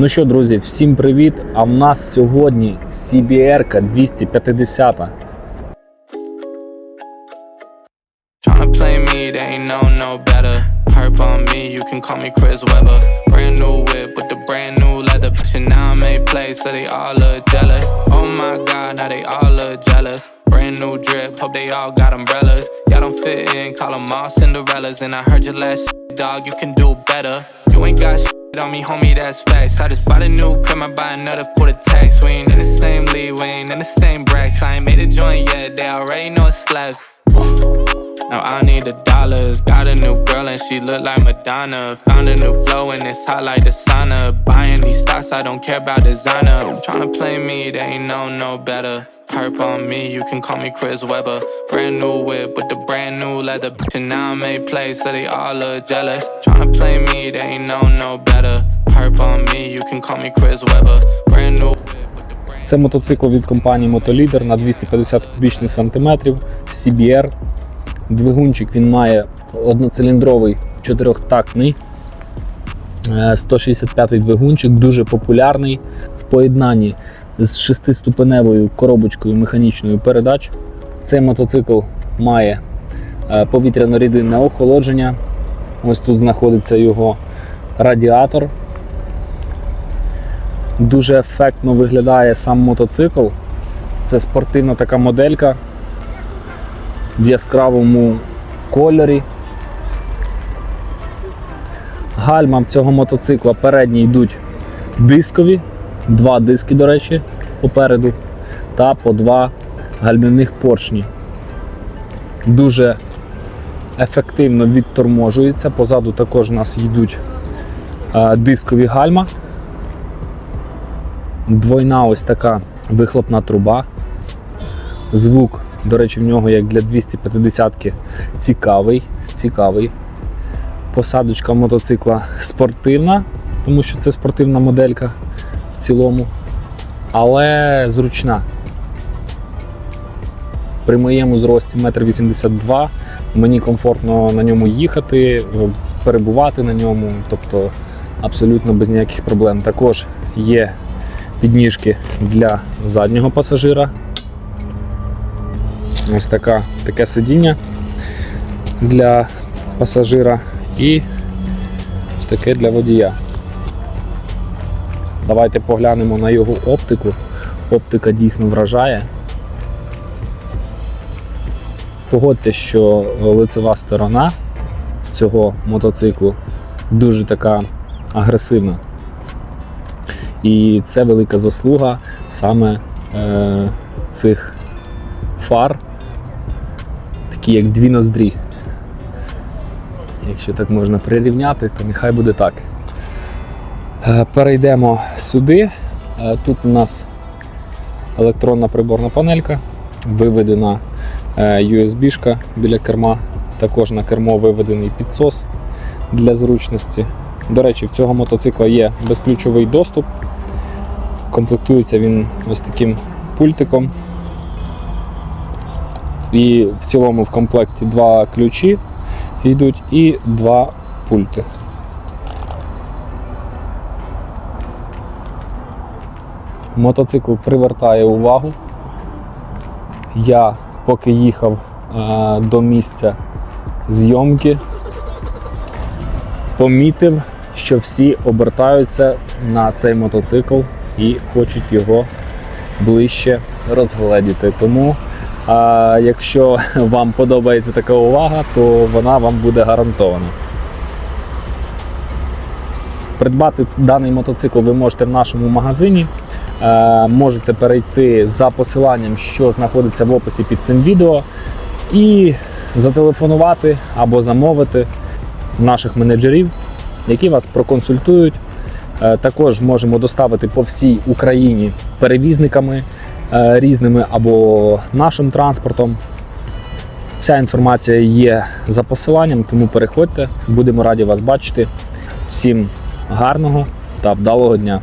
Ну що, друзі, всім привіт! А в нас сьогодні CBR 250. Tryna play me, they ain't know no better. Perp on me, you can call me Chris Webber. Brand new whip with the brand new leather. And now I made plays, so they all look jealous. Oh my god, now they all look jealous. Brand new drip, hope they all got umbrellas. Y'all don't fit in, call them all Cinderellas. And I heard your last shit, dog, you can do better. You ain't got shit on me, homie, that's facts. I just bought a new crib, I buy another for the tax. We ain't in the same league, we ain't in the same bracket. I ain't made a joint yet, they already know it slaps. Now I need the dollars. Got a new girl and she look like Madonna. Found a new flow and it's hot like the sauna. Buying these stocks, I don't care about designer. Tryna play me, they ain't know no better. Perp on me, you can call me Chris Webber. Brand new whip the brand new leather. And now I made plays, so they all look jealous. Tryna play me, they ain't know no better. Perp on me, you can call me Chris Webber. Brand new Це мотоцикл від компанії Мотолідер на 250 кубічних сантиметрів CBR. Двигунчик він має одноциліндровий чотирьохтактний. е, 165-й двигунчик, дуже популярний в поєднанні з шестиступеневою коробочкою механічною передач. Цей мотоцикл має е, повітряно-рідинне охолодження. Ось тут знаходиться його радіатор. Дуже ефектно виглядає сам мотоцикл. Це спортивна така моделька в яскравому кольорі. Гальма цього мотоцикла передні йдуть дискові, два диски, до речі, попереду, та по два гальмівних поршні. Дуже ефективно відторможується. Позаду також у нас йдуть е, дискові гальма. Двойна ось така вихлопна труба. Звук, до речі, в нього як для 250-ки цікавий. цікавий. Посадочка мотоцикла спортивна, тому що це спортивна моделька в цілому, але зручна. При моєму зрості 1,82 м мені комфортно на ньому їхати, перебувати на ньому, тобто абсолютно без ніяких проблем. Також є підніжки для заднього пасажира. Ось така, таке сидіння для пасажира і таке для водія. Давайте поглянемо на його оптику. Оптика дійсно вражає. Погодьте, що лицева сторона цього мотоциклу дуже така агресивна. І це велика заслуга саме е, цих фар, такі як дві ноздрі. Якщо так можна прирівняти, то нехай буде так. Е, перейдемо сюди. Е, тут у нас електронна приборна панелька, виведена е, USB-шка біля керма. Також на кермо виведений підсос для зручності. До речі, в цього мотоцикла є безключовий доступ. Комплектується він ось таким пультиком. І в цілому в комплекті два ключі йдуть і два пульти. Мотоцикл привертає увагу. Я поки їхав е, до місця зйомки, помітив, що всі обертаються на цей мотоцикл і хочуть його ближче розгледіти. Тому, а, якщо вам подобається така увага, то вона вам буде гарантована. Придбати даний мотоцикл ви можете в нашому магазині. Е, Можете перейти за посиланням, що знаходиться в описі під цим відео, і зателефонувати або замовити наших менеджерів, які вас проконсультують. Е, Також можемо доставити по всій Україні перевізниками е, різними або нашим транспортом. Вся інформація є за посиланням, тому переходьте, будемо раді вас бачити. Всім гарного та вдалого дня!